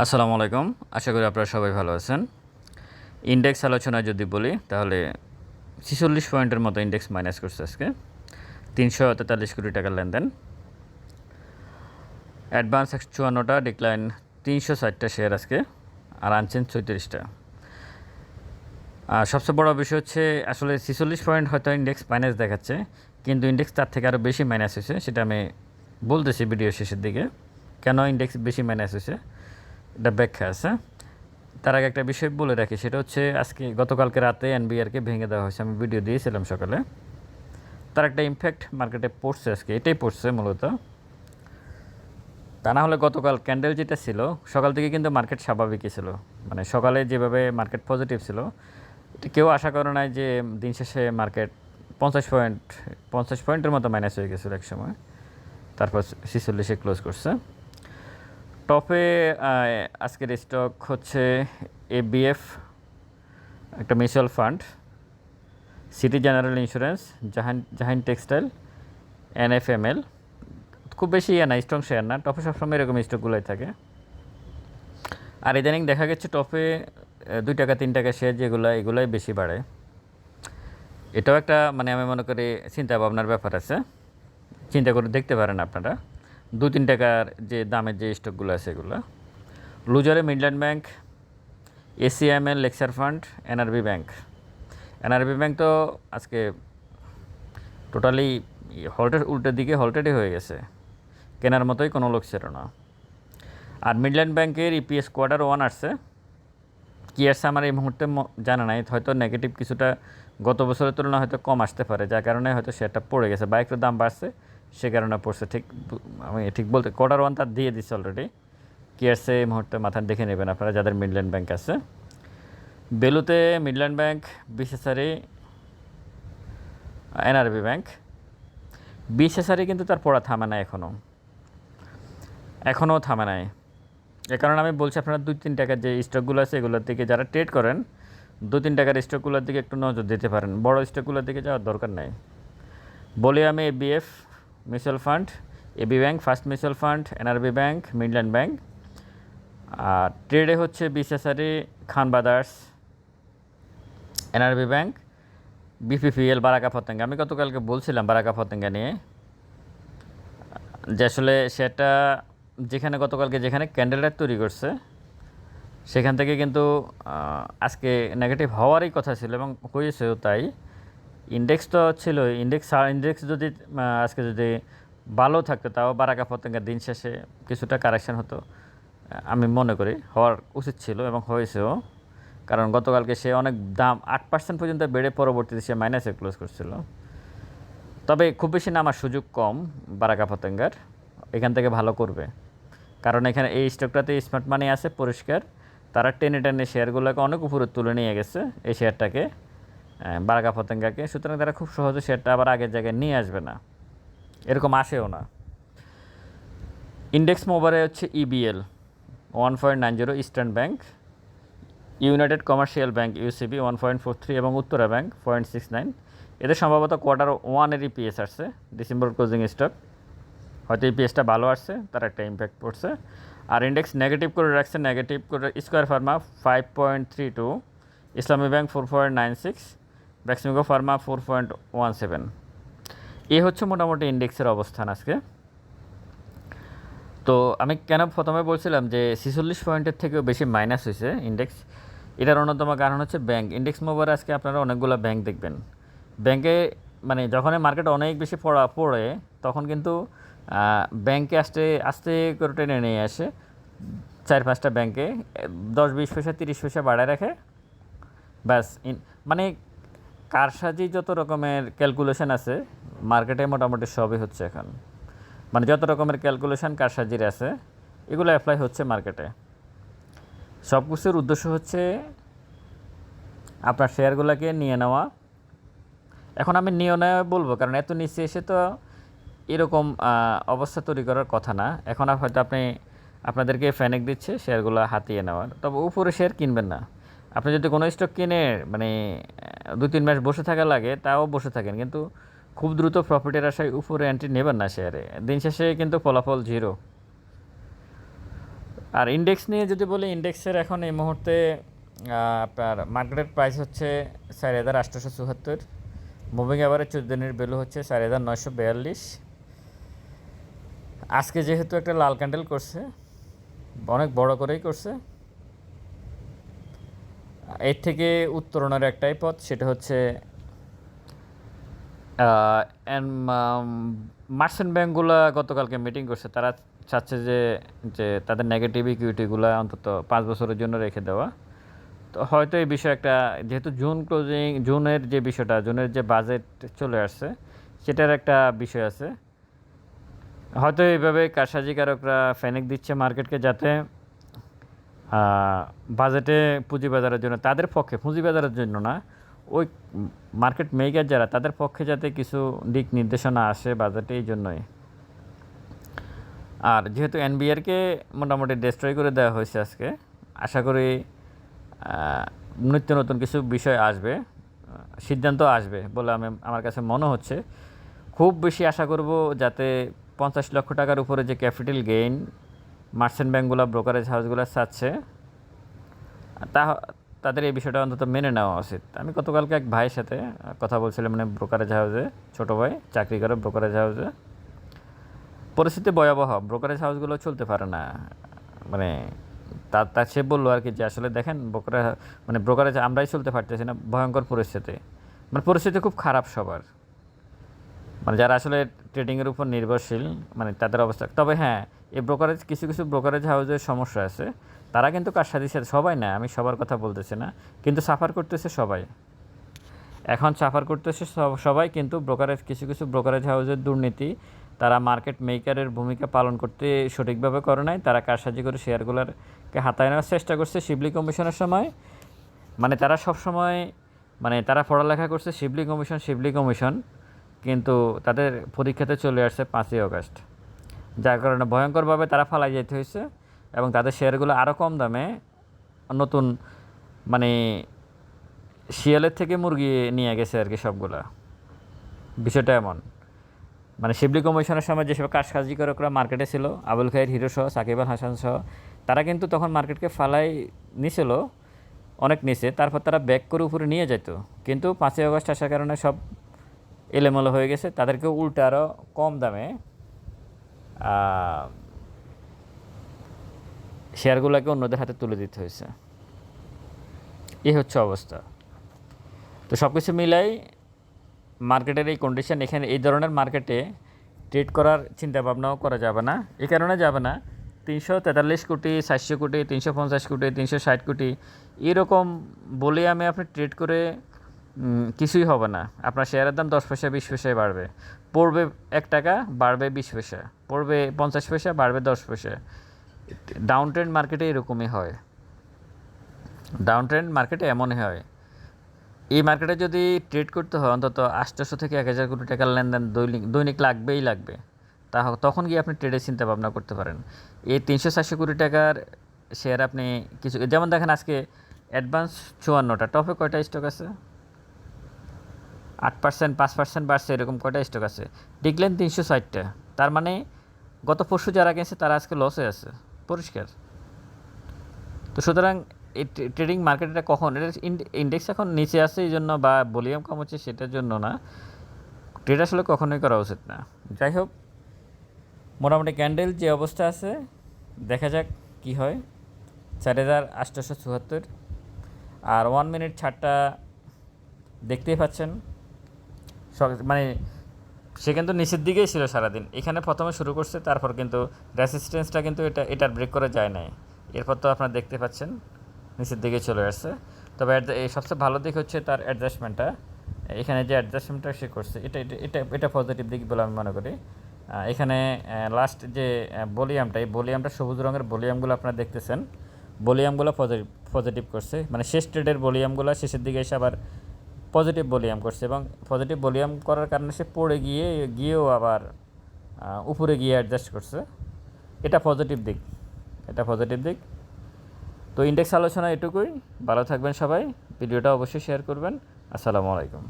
আসসালামু আলাইকুম। আশা করি আপনারা সবাই ভালো আছেন। ইন্ডেক্স আলোচনায় যদি বলি, তাহলে ছিচল্লিশ পয়েন্টের মতো ইন্ডেক্স মাইনাস করছে আজকে। তিনশো তেতাল্লিশ কোটি টাকার লেনদেন। অ্যাডভান্স একশো চুয়ান্নটা, ডিক্লাইন তিনশো ষাটটা শেয়ার আজকে, আর আনচেঞ্জ চৌত্রিশটা আর সবচেয়ে বড় বিষয় হচ্ছে, আসলে ছিচল্লিশ পয়েন্ট হয়তো ইন্ডেক্স মাইনাস দেখাচ্ছে, কিন্তু ইন্ডেক্স তার থেকে আরও বেশি মাইনাস হয়েছে, সেটা আমি বলতেছি ভিডিও শেষের দিকে। কেন ইন্ডেক্স বেশি মাইনাস হয়েছে? এটা ব্যাখ্যা আছে। তার আগে একটা বিষয় বলে রাখি, সেটা হচ্ছে আজকে গতকালকে রাতে এনবিআরকে ভেঙে দেওয়া হয়েছে। আমি ভিডিও দিয়েছিলাম সকালে। তার একটা ইমপ্যাক্ট মার্কেটে পড়ছে আজকে, এটাই পড়ছে মূলত। তা না হলে গতকাল ক্যান্ডেল যেটা ছিল, সকাল থেকে কিন্তু মার্কেট স্বাভাবিকই ছিল। মানে সকালে যেভাবে মার্কেট পজিটিভ ছিল, কেউ আশা করে নাই যে দিন শেষে মার্কেট পঞ্চাশ পয়েন্ট পঞ্চাশ পয়েন্টের মতো মাইনাস হয়ে গেছিল এক সময় তারপর ছিচল্লিশে ক্লোজ করছে। টপে আজকের স্টক হচ্ছে এবিএফ একটা mutual fund city general insurance Jahan Jahan textile NFML খুব বেশি ইয়ে না স্ট্রং শেয়ার না, টপে সবসময় এরকম স্টকগুলোই থাকে। আর ইদানিং দেখা গেছে টপে দুই টাকা, তিন টাকা শেয়ার যেগুলো, এগুলোই বেশি বাড়ে। এটাও একটা মানে আমি মনে করি চিন্তা ভাবনার ব্যাপার আছে। চিন্তা করে দেখতে পারেন আপনারা। দু তিন টাকার যে দামের যে স্টকগুলো আছে এগুলো। লুজারে Midland bank, ACML, lecture fund, NRB bank. NRB bank তো আজকে টোটালি হল্টের উল্টের দিকে হল্টেডই হয়ে গেছে। কেনার মতোই কোনো লোক ছিল না। আর মিডল্যান্ড ব্যাংকের ইপিএস কোয়ার্টার ওয়ান আসছে। কী আসছে আমার এই মুহূর্তে জানা নাই। হয়তো নেগেটিভ কিছুটা গত বছরের তুলনায় হয়তো কম আসতে পারে। যার কারণে হয়তো শেয়ারটা পড়ে গেছে বা একটু দাম বাড়ছে। সে কারণে পড়ছে। ঠিক, আমি ঠিক বলতে কোয়ার্টার ওয়ান তার দিয়ে দিচ্ছে অলরেডি কী আসছে এই মুহূর্তে মাথায় দেখে নেবেন আপনারা, যাদের মিডল্যান্ড ব্যাংক আছে। বেলুতে মিডল্যান্ড ব্যাংক বিশেষারি এনআরবি ব্যাংক বিশেষারি কিন্তু তার পড়া থামে না এখনও এখনও থামে নাই। এ কারণে আমি বলছি আপনারা দুই তিন টাকার যে স্টকগুলো আছে এগুলোর দিকে যারা ট্রেড করেন, দু তিন টাকার স্টকগুলোর দিকে একটু নজর দিতে পারেন। বড় স্টকগুলোর দিকে যাওয়ার দরকার নাই। বলে আমি A ABF mutual fund AB bank, first mutual fund NRB bank, Midland bank. আর ট্রেডে হচ্ছে বিশেষারি Khan brothers NRB bank BPPL Baraka ফতেঙ্গা। আমি গতকালকে বলছিলাম বারাকা ফতেঙ্গা নিয়ে যে আসলে সেটা যেখানে গতকালকে যেখানে ক্যান্ডেলটা তৈরি করছে, সেখান থেকে কিন্তু আজকে নেগেটিভ হওয়ারই কথা ছিল এবং হয়েছেও তাই। ইন্ডেক্স তো ছিল ইন্ডেক্স ইন্ডেক্স যদি আজকে যদি ভালো থাকতো, তাও বারাকা পতঙ্গের দিন শেষে কিছুটা কারেকশান হতো আমি মনে করি। হওয়ার উচিত ছিল এবং হয়েছেও, কারণ গতকালকে সে অনেক দাম, আট পার্সেন্ট পর্যন্ত বেড়ে পরবর্তীতে সে মাইনাসে ক্লোজ করছিল। তবে খুব বেশি নামার সুযোগ কম বারাকা পতঙ্গার এখান থেকে ভালো করবে। কারণ এখানে এই স্টকটাতে স্মার্ট মানি আছে, পরিষ্কার। তারা টেনে টেনে শেয়ারগুলোকে অনেক উপরে তুলে নিয়ে গেছে, এই শেয়ারটাকে বারাকা পতঙ্গাকে সুতরাং তারা খুব সহজে শেয়ারটা আবার আগের জায়গায় নিয়ে আসবে না। এরকম আসেও না। ইন্ডেক্স মোবারে হচ্ছে EBL one point nine zero eastern bank united commercial bank UCB one point four three এবং Uttara bank point six nine এদের সম্ভবত কোয়ার্টার ওয়ানের ইপিএস আসছে ডিসেম্বর ক্লোজিং স্টক হয়তো ইপিএসটা ভালো আসছে, তার একটা ইম্প্যাক্ট পড়ছে। আর ইন্ডেক্স নেগেটিভ করে রাখছে নেগেটিভ করে square pharma five point three two Islami bank four point nine six ভ্যাক্সিমিগো pharma four point one seven এ হচ্ছে মোটামুটি ইন্ডেক্সের অবস্থান আজকে। তো আমি কেন প্রথমে বলছিলাম যে ছিচল্লিশ পয়েন্টের থেকেও বেশি মাইনাস হয়েছে ইন্ডেক্স। এটার অন্যতম কারণ হচ্ছে ব্যাংক। ইন্ডেক্স মোবারে আজকে আপনারা অনেকগুলো ব্যাংক দেখবেন। ব্যাংকে মানে যখন মার্কেট অনেক বেশি পড়া পড়ে, তখন কিন্তু ব্যাংকে আসতে, আস্তে করে টেনে নিয়ে আসে। চার পাঁচটা ব্যাংকে, দশ বিশ পয়সা, তিরিশ পয়সা বাড়ায় রাখে। ব্যাস মানে কারসাজি যত রকমের ক্যালকুলেশন আছে মার্কেটে মোটামুটি সবই হচ্ছে এখন। মানে যত রকমের ক্যালকুলেশন কারসাজির আছে, এগুলো অ্যাপ্লাই হচ্ছে মার্কেটে সব কিছুর উদ্দেশ্য হচ্ছে আপনার শেয়ারগুলোকে নিয়ে নেওয়া। এখন আমি নিয়ে নেওয়া বলব, কারণ এত নিচে এসে তো এরকম অবস্থা তৈরি করার কথা না। এখন হয়তো আপনি আপনাদেরকে ফ্যানেক দিচ্ছে শেয়ারগুলো হাতিয়ে নেওয়ার। তবে উপরে শেয়ার কিনবেন না। আপনি যদি কোনো স্টক কিনে মানে দু তিন মাস বসে থাকা লাগে, তাও বসে থাকেন। কিন্তু খুব দ্রুত প্রফিটের আশায় উপরে এন্ট্রি নেবেন না শেয়ারে দিন শেষে কিন্তু ফলাফল জিরো আর ইন্ডেক্স নিয়ে যদি বলি ইন্ডেক্সের এখন এই মুহূর্তে আপনার মার্কেটের প্রাইস হচ্ছে চার হাজার আটশোশো চুয়াত্তর। মুভিং অ্যাভারেজ চোদ্দ দিনের ভ্যালু হচ্ছে চার হাজার নয়শো বিয়াল্লিশ। আজকে যেহেতু একটা লাল ক্যান্ডেল করছে, অনেক বড় করেই করছে এর থেকে উত্তরণের একটাই পথ, সেটা হচ্ছে মার্চেন্ট ব্যাঙ্কগুলো গতকালকে মিটিং করছে। তারা চাচ্ছে যে যে তাদের নেগেটিভ ইকুইটিগুলো অন্তত পাঁচ বছরের জন্য রেখে দেওয়া। তো হয়তো এই বিষয়ে একটা, যেহেতু জুন ক্লোজিং জুনের যে বিষয়টা, জুনের যে বাজেট চলে আসছে, সেটার একটা বিষয় আছে। হয়তো এইভাবে কারসাজিকারকরা ফেনিক দিচ্ছে মার্কেটকে যাতে বাজেটে পুঁজিবাজারের জন্য, তাদের পক্ষে, পুঁজিবাজারের জন্য না, ওই মার্কেট মেকার যারা, তাদের পক্ষে যাতে কিছু দিক নির্দেশনা আসে বাজেটে এই জন্যই। আর যেহেতু এনবিআরকে মোটামুটি ডিস্ট্রয় করে দেওয়া হয়েছে আজকে, আশা করি নিত্য নতুন কিছু বিষয় আসবে সিদ্ধান্ত আসবে বলে আমি, আমার কাছে মনে হচ্ছে। খুব বেশি আশা করব যাতে পঞ্চাশ লক্ষ টাকার উপরে যে ক্যাপিটাল গেইন মার্চেন্ট ব্যাঙ্কগুলো ব্রোকারেজ হাউসগুলো চাচ্ছে। তা, তাদের এই বিষয়টা অন্তত মেনে নেওয়া উচিত। আমি গতকালকে এক ভাইয়ের সাথে কথা বলছিলাম মানে ব্রোকারেজ হাউসে, ছোটো ভাই, চাকরি করে ব্রোকারেজ হাউসে। পরিস্থিতি ভয়াবহ, ব্রোকারেজ হাউসগুলো চলতে পারে না। মানে তার তার সে বলল আর কি যে, আসলে দেখেন, ব্রোকারে মানে ব্রোকারেজ আমরাই চলতে পারতেছি না, ভয়ঙ্কর পরিস্থিতি। মানে পরিস্থিতি খুব খারাপ সবার। মানে যারা আসলে ট্রেডিংয়ের উপর নির্ভরশীল মানে তাদের অবস্থা। তবে হ্যাঁ এই ব্রোকারেজ কিছু কিছু ব্রোকারেজ হাউজের সমস্যা আছে। তারা কিন্তু কার সাথে সাথে সবাই না, আমি সবার কথা বলতেছি না, কিন্তু সাফার করতেছে সবাই। এখন সাফার করতেছে সব- সবাই কিন্তু ব্রোকারেজ কিছু কিছু ব্রোকারেজ হাউসের দুর্নীতি, তারা মার্কেট মেকারের ভূমিকা পালন করতে সঠিকভাবে করে নাই, তারা কারসাজি করে শেয়ারগুলোরকে হাতায় নেওয়ার চেষ্টা করছে শিবলি কমিশনের সময়। মানে তারা সব সময় মানে তারা পড়ালেখা করছে শিবলি কমিশন শিবলি কমিশন কিন্তু তাদের পরীক্ষাতে চলে আসছে পাঁচই আগস্ট। যার কারণে ভয়ঙ্করভাবে তারা ফালাই যেতে হয়েছে এবং তাদের শেয়ারগুলো আরও কম দামে নতুন মানে শিয়ালের থেকে মুরগি নিয়ে গেছে আর কি সবগুলা। বিষয়টা এমন। মানে শিবলি কমিশনের সময় যেসব কাজকাজিকরকরা মার্কেটে ছিল, আবুল খায়ের হিরো সহ, সাকিব আল হাসান সহ, তারা কিন্তু তখন মার্কেটকে ফালাই নিছিল, অনেক নিচে, তারপর তারা ব্যাক করে উপরে নিয়ে যেত কিন্তু পাঁচই আগস্ট আসার কারণে সব এলোমেলো হয়ে গেছে তাদেরকে উল্টা আরও কম দামে শেয়ারগুলোকে অন্যদের হাতে তুলে দিতে হয়েছে। এই হচ্ছে অবস্থা। তো সব কিছু মিলাই মার্কেটের এই কন্ডিশন এখানে এই ধরনের মার্কেটে ট্রেড করার চিন্তা ভাবনাও করা যাবে না। এই কারণে যাবে না। তিনশো তেতাল্লিশ কোটি সাতশো কোটি, তিনশো পঞ্চাশ কোটি, তিনশো ষাট কোটি, এরকম বলে আমি আপনি ট্রেড করে কিছুই হবে না। আপনার শেয়ারের দাম দশ পয়সা, বিশ পয়সায় বাড়বে। পড়বে এক টাকা, বাড়বে বিশ পয়সা। পড়বে পঞ্চাশ পয়সা, বাড়বে দশ পয়সা। ডাউন ট্রেন্ড মার্কেটে এরকমই হয়। ডাউন ট্রেন্ড মার্কেটে এমনই হয়। এই মার্কেটে যদি ট্রেড করতে হয়, অন্তত আটশোশো থেকে এক হাজার কোটি টাকার লেনদেন দৈনিক দৈনিক লাগবেই লাগবে। তা তখন গিয়ে আপনি ট্রেডের চিন্তা ভাবনা করতে পারেন। এই তিনশো চারশো কোটি টাকার শেয়ার আপনি কিছু যেমন দেখেন আজকে অ্যাডভান্স চুয়ান্নটা টপে কয়টা স্টক আছে? আট পার্সেন্ট পাঁচ পার্সেন্ট বাড়ছে, এরকম কয়টা স্টক আছে? ডিক্লেন তিনশো ষাটটা। তার মানে গত পরশু যারা কিনছে, তারা আজকে লসে আছে। পরিষ্কার। তো সুতরাং এই ট্রেডিং মার্কেটটা কখন? এটা ইন্ডেক্স এখন নিচে আছে এই জন্য বা ভলিউম কম হচ্ছে সেটার জন্য না। ট্রেড আসলে কখনোই করা উচিত না। যাই হোক, মোটামুটি ক্যান্ডেল যে অবস্থা আছে, দেখা যাক কি হয়। চার হাজার আটশোশো চুয়াত্তর। আর ওয়ান মিনিট ছাড়টা দেখতেই পাচ্ছেন। মানে সে কিন্তু নিচের দিকেই ছিল সারাদিন। এখানে প্রথমে শুরু করছে, তারপর কিন্তু রেসিস্টেন্সটা কিন্তু এটা, এটার ব্রেক করে যায় নাই। এরপর তো আপনারা দেখতে পাচ্ছেন, নিচের দিকে চলে আসছে। তবে এই সবচেয়ে ভালো দিক হচ্ছে তার অ্যাডজাস্টমেন্টটা এখানে যে অ্যাডজাস্টমেন্টটা সে করছে, এটা এটা এটা পজিটিভ দিক বলে আমি মনে করি। এখানে লাস্ট যে বলিয়ামটা এই বলিয়ামটা সবুজ রঙের বলিয়ামগুলো আপনারা দেখতেছেন। বলিয়ামগুলো পজিটিভ পজিটিভ করছে। মানে শেষ ট্রেডের বলিয়ামগুলো শেষের দিকে এসে আবার পজিটিভ ভলিউম করছে এবং পজিটিভ ভলিউম করার কারণে সে পড়ে গিয়ে, গিয়েও আবার উপরে গিয়ে অ্যাডজাস্ট করছে। এটা পজিটিভ দিক। এটা পজিটিভ দিক। তো ইন্ডেক্স আলোচনা এটুকুই। ভালো থাকবেন সবাই। ভিডিওটা অবশ্যই শেয়ার করবেন। আসসালামু আলাইকুম।